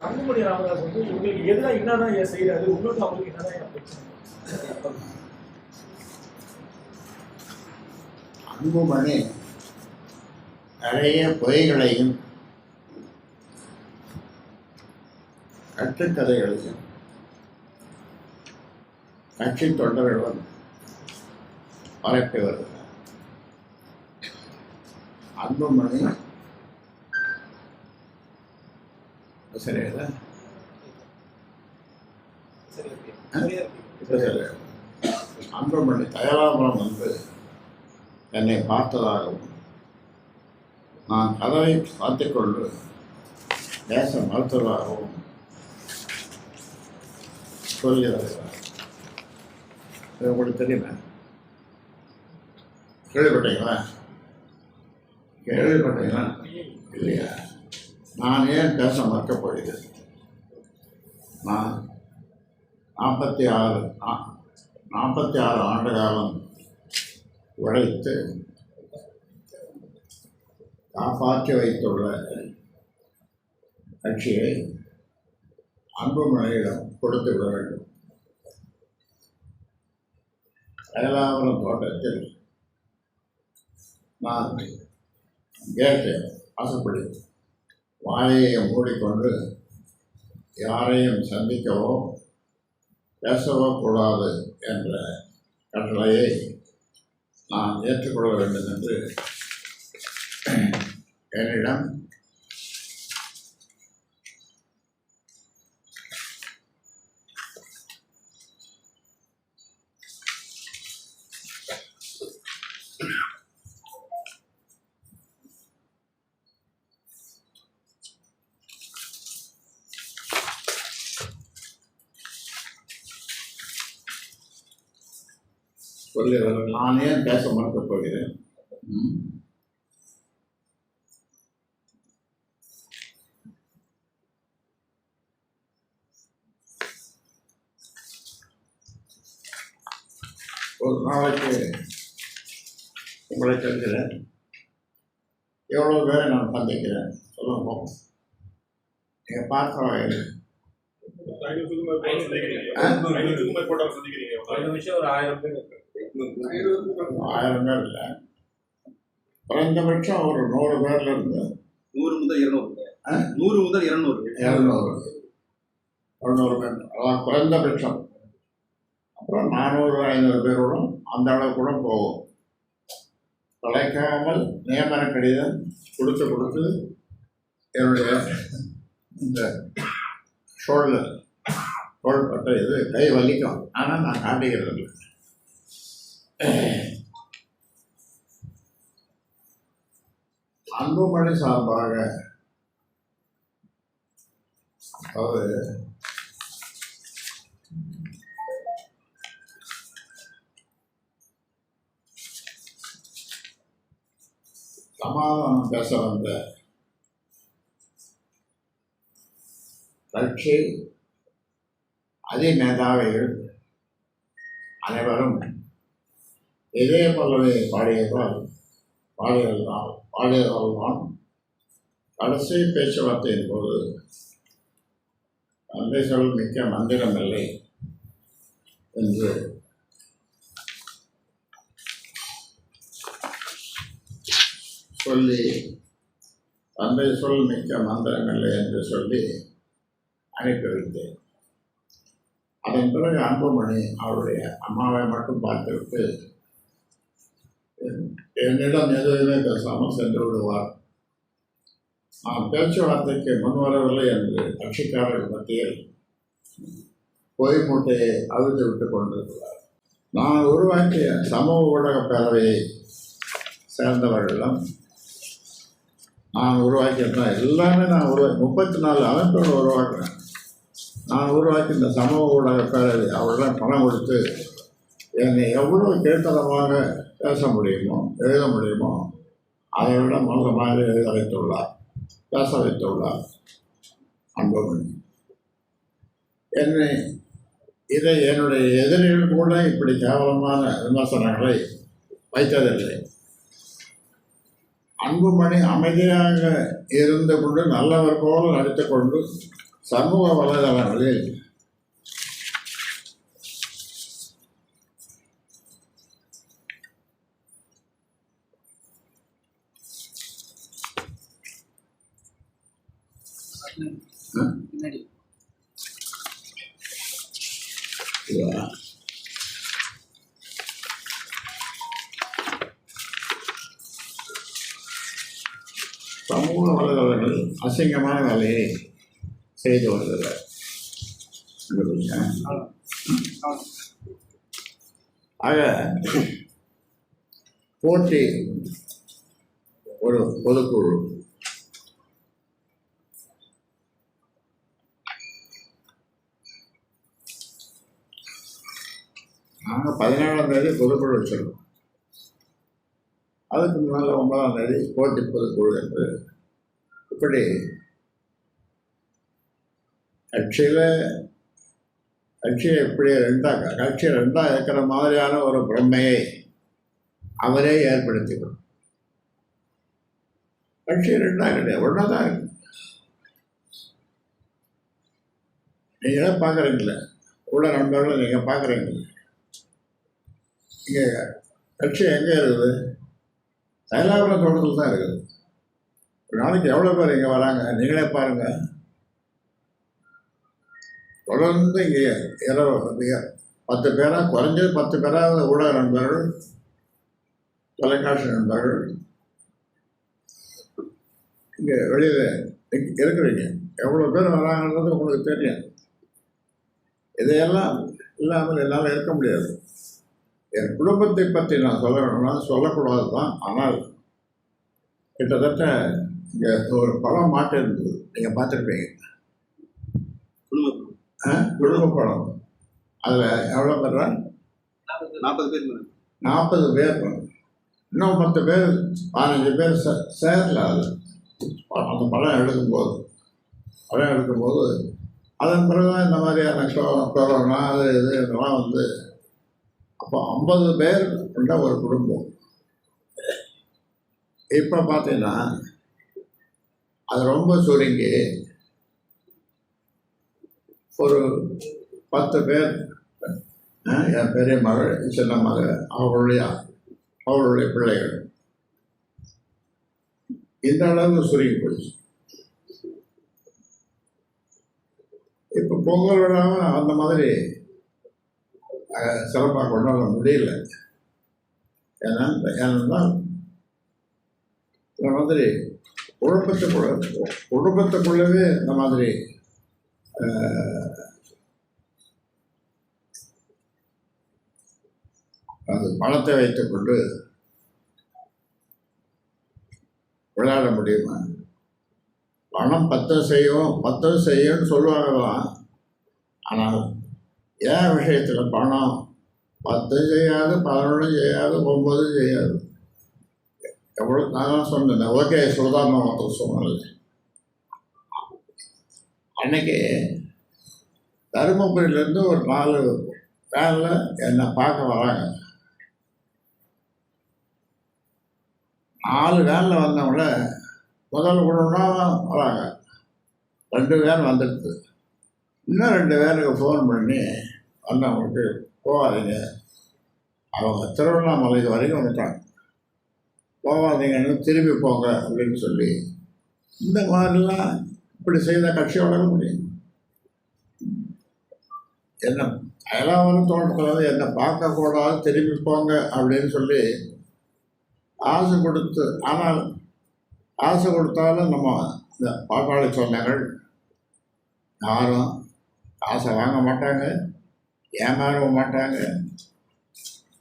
அன்புமணி ராமதாஸ் வந்து இவங்களுக்கு எதிராக என்னதான் ஏன் செய்யறாரு இன்னொரு அவங்களுக்கு என்னதான் ஏன் பிரச்சனை? அன்புமணி நிறைய பொய்களையும் கட்டுக்கதைகளையும் கட்சி தொண்டர்களும் பரப்பி வருகிறார். அன்புமணி சரியா சரி தயாராபுரம் வந்து என்னை பார்த்ததாகவும் நான் கதவை பார்த்துக்கொண்டு பேச மறுத்ததாகவும் சொல்லி இது உங்களுக்கு தெரியுமா? கேள்விப்பட்டீங்களா? கேள்விப்பட்டீங்களா? இல்லையா? நான் ஏன் பேச மறுக்கப் நான் நாற்பத்தி ஆறு நாற்பத்தி ஆறு ஆண்டு காலம் உழைத்து காப்பாற்றி வைத்துள்ள கட்சியை அன்புமணியிடம் கொடுத்து விட வேண்டும். கயலாபுரம் தோட்டத்தில் நான் கேட்டேன் ஆசைப்படுகிறேன். வாயை மூடிக்கொண்டு யாரையும் சந்திக்கவோ பேசவோ கூடாது என்ற கட்டளையை நான் ஏற்றுக்கொள்ள வேண்டும் என்று என்னிடம் சொல்லுகிறார் நான் ஏன் பேச மறுக்கப் போகிறேன்? ஒரு நாளைக்கு உங்களை சொல்கிறேன் எவ்வளோ பேரை நான் சந்திக்கிறேன் சொல்லுங்க பார்ப்போம். நீங்கள் பார்த்த வகையில் ஐநூற்றுக்கும் மேற்பட்டவரை சந்திக்கிறீங்க. ஒரு நிமிஷம் ஒரு ஆயிரம் பேர். ஆயிரம் பேர் இல்லை குறைந்தபட்சம் ஒரு நூறு பேர்ல இருந்து நூறு முதல் இருநூறு? நூறு முதல் இருநூறு. இரநூறு. இரநூறு பேர். அதான் குறைந்தபட்சம். அப்புறம் நானூறு ஐநூறு பேரோடும் அந்த அளவு கூட போகும். தொலைக்காமல் நியமன கடிதம் கொடுத்து கொடுத்து என்னுடைய இந்த ஷோல்டர் தோள்பட்ட இது கை வலிக்கும். ஆனால் நான் காட்டுகிறது இல்லை அன்புமணி சார்பாக அதாவது சமாதானம் பேச வந்த கட்சி அதிமேதாவிகள் அனைவரும் இதே பல்லவை பாடியதால் பாடியதால் பாடியதால் தான் கடைசி பேச்சுவார்த்தையின் போது தந்தை சொல் மிக்க மந்திரம் இல்லை என்று சொல்லி தந்தை சொல் மிக்க மந்திரமில்லை என்று சொல்லி அனுப்பி வைத்தேன் அதன் பிறகு அன்புமணி அவருடைய அம்மாவை மட்டும் பார்த்துவிட்டு என்னிடம் எதுவுமே பேசாமல் சென்று விடுவார். நான் பேச்சுவார்த்தைக்கு முன்வரவில்லை என்று கட்சிக்காரர்கள் மத்தியில் பொய் மூட்டையை அவிழ்த்து விட்டு கொண்டிருக்கிறார். நான் உருவாக்கிய சமூக ஊடக பேரவையை சேர்ந்தவர்களிடம் நான் உருவாக்கியிருந்தேன் எல்லாமே நான் உருவா முப்பத்தி நாலு அமைப்புகள் உருவாக்குறேன். நான் உருவாக்கி இந்த சமூக ஊடக பேரவை அவர்களிடம் பணம் கொடுத்து என்னை எவ்வளோ கேட்டதமாக பேச முடியுமோ எழுத முடியுமோ அதை விட மோசமாக எழுத வைத்துள்ளார் பேச வைத்துள்ளார். அன்புமணி. என்னை இதை என்னுடைய எதிரிகள் கூட இப்படி கேவலமான விமர்சனங்களை வைத்ததில்லை. அன்புமணி அமைதியாக இருந்து கொண்டு நல்லவர் போல நடித்துக்கொண்டு சமூக வலைதளங்களில் சமூக வலைதளங்கள் அசிங்கமான வேலையை செய்து வருகிறார் ஆக போட்டி ஒரு பொதுக்குழு. நாங்கள் பதினேழாம் தேதி பொதுக்குழு வச்சிருக்கோம். அதுக்கு முன்னால் ஒன்பதாம் தேதி போட்டி பொதுக்குழு என்று இப்படி கட்சியில் கட்சியை இப்படி ரெண்டாக கட்சி ரெண்டாக இருக்கிற மாதிரியான ஒரு பிரம்மையை அவரே ஏற்படுத்திக்கணும். கட்சி ரெண்டாக கிடையாது ஒன்றா தான் இருக்கு நீங்களே பார்க்குறீங்களே உள்ள நண்பர்களை நீங்கள் பார்க்குறீங்களே இங்கே கட்சி எங்கே இருக்குது? தைலாபுரம் தோட்டத்தில் தான் இருக்குது. ஒரு நாளைக்கு எவ்வளோ பேர் இங்கே வராங்க? நீங்களே பாருங்கள் தொடர்ந்து இங்கே இரவு பத்து பேராக குறைஞ்சது பத்து பேராவது ஊடக நண்பர்கள் தொலைக்காட்சி நண்பர்கள் இங்கே வெளியில் இருக்கிறீங்க. எவ்வளோ பேர் வராங்கன்றது உங்களுக்கு தெரியும். இதையெல்லாம் இல்லாமல் என்னால் இருக்க முடியாது. என் குடும்பத்தை பற்றி நான் சொல்ல வேணும்னா சொல்லக்கூடாது தான் ஆனால் கிட்டத்தட்ட இங்கே ஒரு படம் மாட்டு இருந்தது. நீங்கள் பார்த்துருப்பீங்க. குடும்பம் ஆ? குடும்ப படம் அதில் எவ்வளோ பேர் நாற்பது பேர் நாற்பது பேர். இன்னும் பத்து பேர் பதினஞ்சு பேர் சே சேரல அது. அந்த படம் எடுக்கும்போது படம் எடுக்கும்போது அதன் பிறகு இந்த மாதிரியான கொரோனா அது இது இதெல்லாம் வந்து அப்போ ஐம்பது பேர் கொண்ட ஒரு குடும்பம். இப்போ பார்த்தீங்கன்னா அது ரொம்ப சுருங்கி ஒரு பத்து பேர் என் பெரிய மகள் சின்ன மகள் அவளுடைய அவளுடைய பிள்ளைகள். இந்த அளவு சுருங்கி போச்சு. இப்போ பொங்கல் விழாவை அந்த மாதிரி சிறப்பாக கொண்டாட முடியல. ஏன்னா ஏன்னா இந்த மாதிரி குழப்பத்துக்குள்ள குடும்பத்துக்குள்ளவே இந்த மாதிரி அது பணத்தை வைத்துக்கொண்டு விளையாட முடியுமா? பணம் பத்தம் செய்யும் பத்தம் செய்யும்னு சொல்லுவாங்களாம். ஆனால் ஏன் விஷயத்தில் பணம்? பத்து செய்யாது பதினொன்று செய்யாது ஒன்பது செய்யாது. எவ்வளோ நான் சொன்னேன். ஓகே சுதாரண மட்டும் சொன்னது அன்னைக்கு தருமபுரியிலேருந்து ஒரு நாலு வேனில் என்னை பார்க்க வராங்க. நாலு வேனில் வந்தவங்கள முதல் குழுனா வராங்க. ரெண்டு வேன் வந்துடுது. இன்னும் ரெண்டு பேருக்கு ஃபோன் பண்ணி வந்தவங்களுக்கு போகாதீங்க. அவங்க திருவண்ணாமலை வரைக்கும் வந்துட்டாங்க. போகாதீங்கன்னு திரும்பி போங்க அப்படின்னு சொல்லி இந்த மாதிரிலாம் இப்படி செய்த கட்சி வளர முடியும். என்ன அயலாவரம் தோட்டத்தில் வந்து என்னை பார்க்கக்கூடாது திரும்பி போங்க அப்படின்னு சொல்லி ஆசை கொடுத்து ஆனால் ஆசை கொடுத்தாலும் நம்ம இந்த பாட்டாளி சொன்னார்கள் யாரும் காசை வாங்க மாட்டாங்க ஏமாறவும் மாட்டாங்க.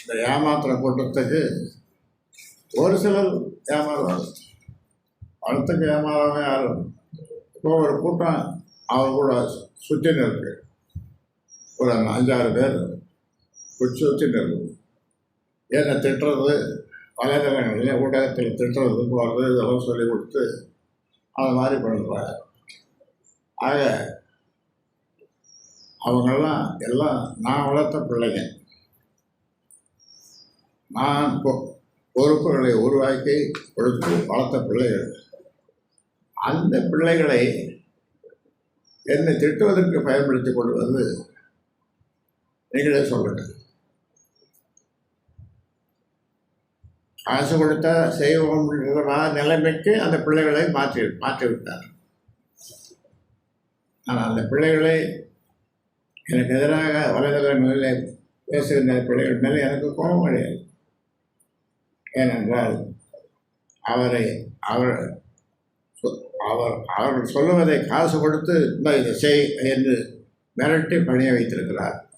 இந்த ஏமாத்துற கூட்டத்துக்கு ஒரு சிலர் ஏமாறுவாங்க. பணத்துக்கு ஏமாறாம யாரும் இப்போ ஒரு கூட்டம் அவங்க கூட சுற்றின்னு இருக்கு. ஒரு அஞ்சாறு பேர் சுற்றின்னு இருக்கு. ஏன்னா திட்டுறது? வலைதளங்களில் ஊடகத்தில் திட்டுறது போகிறது இதெல்லாம் சொல்லி கொடுத்து அது மாதிரி பண்ணுறாங்க. ஆக அவங்கெல்லாம் எல்லாம் நான் வளர்த்த பிள்ளைங்க. நான் பொ- பொறுப்புகளை உருவாக்கி கொடுத்து வளர்த்த பிள்ளைகள். அந்த பிள்ளைகளை என்னை திட்டுவதற்கு பயன்படுத்திக் கொள்வது நீங்களே சொல்லுங்கள் காசு கொடுத்தா செய்வோம் நிலைமைக்கு அந்த பிள்ளைகளை மாற்றி மாற்றிவிட்டார். ஆனால் அந்த பிள்ளைகளை எனக்கு எதிராக வலைதளங்களில் பேசுகின்ற பிள்ளைகள் மேலே எனக்கு கோபம் கிடையாது ஏனென்றால் அவரை அவர் அவர் அவர்கள் சொல்லுவதை காசு கொடுத்து இந்த இதை செய் என்று மிரட்டி பணிய வைத்திருக்கிறார்.